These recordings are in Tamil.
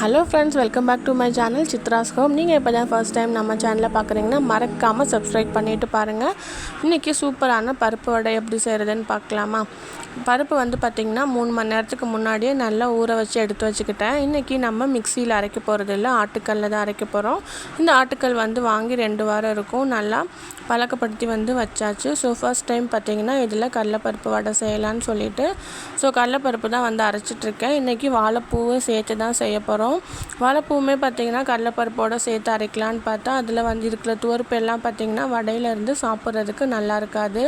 Hello friends welcome back to my channel Chitra's home நீங்கள் இப்போ தான் ஃபர்ஸ்ட் டைம் நம்ம சேனலில் பார்க்குறீங்கன்னா மறக்காமல் சப்ஸ்கிரைப் பண்ணிவிட்டு பாருங்கள் இன்றைக்கி சூப்பரான பருப்பு வடை எப்படி செய்கிறதுன்னு பார்க்கலாமா பருப்பு வந்து பார்த்திங்கன்னா மூணு மணி நேரத்துக்கு முன்னாடியே நல்லா ஊற வச்சு எடுத்து வச்சுக்கிட்டேன். இன்றைக்கி நம்ம மிக்சியில் அரைக்க போகிறது இல்லை ஆட்டுக்கல்லில் தான் அரைக்க போகிறோம் இந்த ஆட்டுக்கல் வந்து வாங்கி ரெண்டு வாரம் இருக்கும். நல்லா பழக்கப்படுத்தி வந்து வச்சாச்சு. ஸோ ஃபர்ஸ்ட் டைம் பார்த்திங்கன்னா இதில் கடலப்பருப்பு வடை செய்யலான்னு சொல்லிட்டு. ஸோ கடலப்பருப்பு தான் வந்து அரைச்சிட்ருக்கேன் இன்றைக்கி வாழைப்பூவும் சேர்த்து தான் செய்ய போகிறோம் வாழைப்பூவுமே பார்த்திங்கன்னா கடலப்பருப்போடு சேர்த்து அரைக்கலான்னு பார்த்தா அதில் வந்து இருக்கிற துவர்ப்பு எல்லாம் பார்த்திங்கன்னா வடையிலேருந்து சாப்பிட்றதுக்கு நல்லா இருக்காது.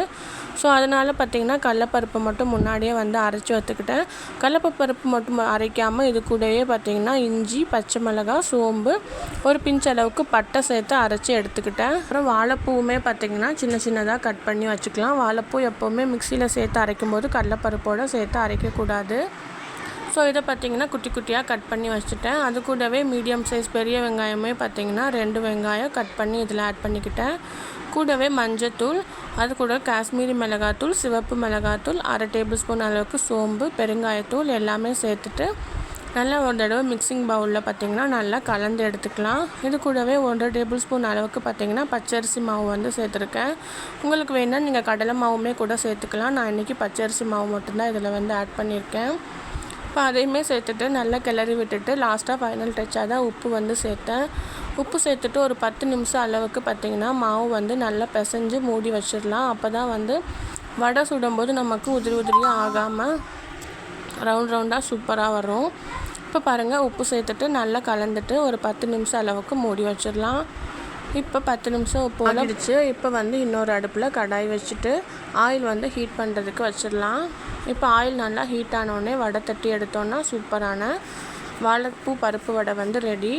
ஸோ அதனால் பார்த்திங்கன்னா கடலப்பருப்பு மட்டும் முன்னாடியே வந்து அரைச்சி வச்சுக்கிட்டேன். கடலப்பருப்பு மட்டும் அரைக்காமல் இது கூடவே பார்த்திங்கன்னா இஞ்சி பச்சை மிளகாய் சோம்பு ஒரு பிஞ்ச் அளவுக்கு பட்டை சேர்த்து அரைச்சி எடுத்துக்கிட்டேன். அப்புறம் வாழைப்பூவுமே பார்த்திங்கன்னா சின்ன சின்னதாக கட் பண்ணி வச்சுக்கலாம். வாழைப்பூ எப்போவுமே மிக்சியில் சேர்த்து அரைக்கும்போது கடலைப்பருப்போடு கடலப்பருப்போடு சேர்த்து அரைக்கக்கூடாது. ஸோ இதை பார்த்திங்கன்னா குட்டி குட்டியாக கட் பண்ணி வச்சுட்டேன். அது கூடவே மீடியம் சைஸ் பெரிய வெங்காயமே பார்த்திங்கன்னா ரெண்டு வெங்காயம் கட் பண்ணி இதில் ஆட் பண்ணிக்கிட்டேன். கூடவே மஞ்சத்தூள் அது கூட காஷ்மீரி மிளகாத்தூள் சிவப்பு மிளகாத்தூள் அரை டேபிள் ஸ்பூன் அளவுக்கு சோம்பு பெருங்காயத்தூள் எல்லாமே சேர்த்துட்டு நல்லா ஒரு தடவை மிக்சிங் பவுலில் பார்த்திங்கன்னா நல்லா கலந்து எடுத்துக்கலாம். இது கூடவே ஒன்றரை டேபிள் ஸ்பூன் அளவுக்கு பார்த்திங்கன்னா பச்சரிசி மாவு வந்து சேர்த்துருக்கேன். உங்களுக்கு வேணால் நீங்கள் கடலை மாவுமே கூட சேர்த்துக்கலாம். நான் இன்றைக்கி பச்சரிசி மாவு மட்டும்தான் இதில் வந்து ஆட் பண்ணியிருக்கேன். இப்போ அதையுமே சேர்த்துட்டு நல்லா கிளறி விட்டுட்டு லாஸ்ட்டாக ஃபைனல் டச்சாக தான் உப்பு வந்து சேர்த்தேன். உப்பு சேர்த்துட்டு ஒரு பத்து நிமிஷம் அளவுக்கு பார்த்திங்கன்னா மாவு வந்து நல்லா பிசைஞ்சு மூடி வச்சிடலாம். அப்போ தான் வந்து வடை சுடும்போது நமக்கு உதிரி உதிரியாக ஆகாமல் ரவுண்ட் ரவுண்டாக சூப்பராக வரும். இப்போ பாருங்கள் உப்பு சேர்த்துட்டு நல்லா கலந்துட்டு ஒரு பத்து நிமிஷம் அளவுக்கு மூடி வச்சிடலாம். இப்போ பத்து நிமிஷம் வந்துடுச்சு இப்போ வந்து இன்னொரு அடுப்பில் கடாய் வச்சுட்டு ஆயில் வந்து ஹீட் பண்ணுறதுக்கு வச்சிடலாம். இப்போ ஆயில் நல்லா ஹீட் ஆனோடனே வடை தட்டி எடுத்தோன்னா சூப்பரான வாழைப்பூ பருப்பு வடை வந்து ரெடி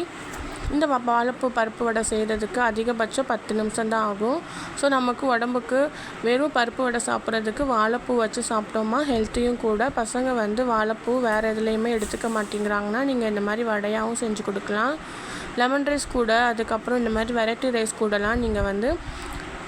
இந்த வாழைப்பூ பருப்பு வடை செய்கிறதுக்கு அதிகபட்சம் பத்து நிமிஷம் தான் ஆகும். ஸோ நமக்கு உடம்புக்கு வெறும் பருப்பு வடை சாப்பிட்றதுக்கு வாழைப்பூ வச்சு சாப்பிட்டோமா ஹெல்த்தியும் கூட. பசங்க வந்து வாழைப்பூ வேறு எதுலேயுமே எடுத்துக்க மாட்டேங்கிறாங்கன்னா நீங்கள் இந்த மாதிரி வடையாகவும் செஞ்சு கொடுக்கலாம். லெமன் ரைஸ் கூட அதுக்கப்புறம் இந்த மாதிரி வெரைட்டி ரைஸ் கூடலாம் நீங்கள் வந்து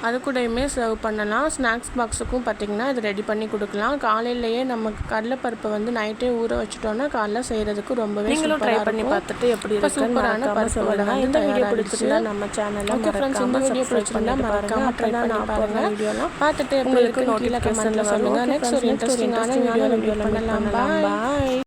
அது கூடயுமே சர்வ் பண்ணலாம் ஸ்நாக்ஸ் பாக்ஸுக்கும் பார்த்திங்கன்னா இது ரெடி பண்ணி கொடுக்கலாம் காலையிலேயே நமக்கு கடலைப்பருப்பை வந்து நைட்டே ஊற வச்சுட்டோன்னா காலைல செய்கிறதுக்கு ரொம்பவே நீங்களும் ட்ரை பண்ணி. பார்த்துட்டு எப்படி சூப்பரான பருப்பு வடை இந்த வீடியோ. பிடிச்சிருந்தா நம்ம சேனலை ஓகே ஃப்ரெண்ட்ஸ் இந்த வீடியோ பிடிச்சிருந்தா மறக்காம. ட்ரை பண்ணி நான் பாருங்க வீடியோலாம் பார்த்துட்டு எப்படி கீழே notification கமெண்ட்ல. சொல்லுங்க நெக்ஸ்ட் ஒரு இன்ட்ரெஸ்டிங்கான meet பண்ணலாம். பாய்.